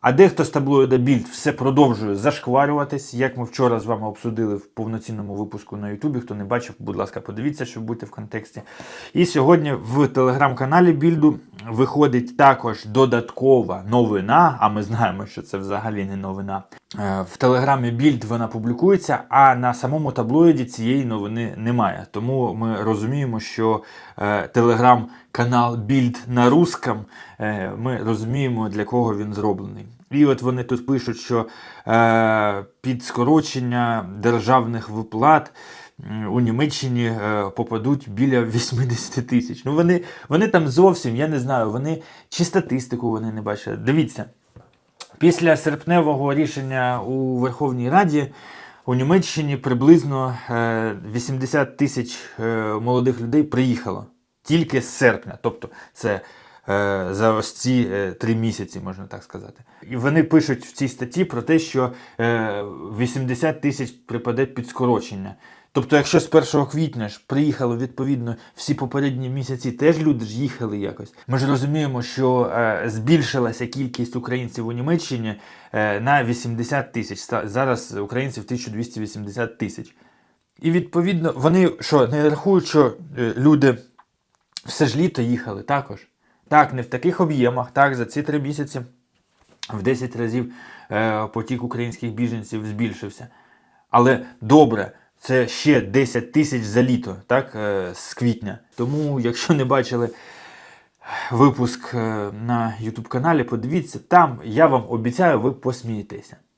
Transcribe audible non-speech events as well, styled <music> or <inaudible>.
А дехто з таблоїда Більд все продовжує зашкварюватись, як ми вчора з вами обсудили в повноцінному випуску на Ютубі. Хто не бачив, будь ласка, подивіться, щоб бути в контексті. І сьогодні в телеграм-каналі Більду виходить також додаткова новина, а ми знаємо, що це взагалі не новина. Е, В телеграмі Більд вона публікується, а на самому таблоїді цієї новини немає. Тому ми розуміємо, що е, телеграм-канал Більд на русском, е, ми розуміємо, для кого він зроблений. І от вони тут пишуть, що е, під скорочення державних виплат у Німеччині е, попадуть біля <laughs> 80 тисяч. Ну вони, вони там зовсім, я не знаю, вони чи статистику вони не бачили. Дивіться, після серпневого рішення у Верховній Раді у Німеччині приблизно е, 80 тисяч е, молодих людей приїхало тільки з серпня. Тобто це е, за ось ці е, три місяці, можна так сказати. І вони пишуть в цій статті про те, що е, 80 тисяч припаде під скорочення. Тобто, якщо з 1 квітня ж приїхало відповідно всі попередні місяці, теж люди ж їхали якось. Ми ж розуміємо, що е, збільшилася кількість українців у Німеччині е, на 80 тисяч. Зараз українців 1280 тисяч. І відповідно вони що не рахують, що е, люди все ж літо їхали також. Так, не в таких об'ємах, так, за ці три місяці в 10 разів е, потік українських біженців збільшився. Але добре, це ще 10 тисяч за літо, так, е, з квітня. Тому, якщо не бачили випуск е, на YouTube каналі, подивіться, там я вам обіцяю, ви посмієтеся.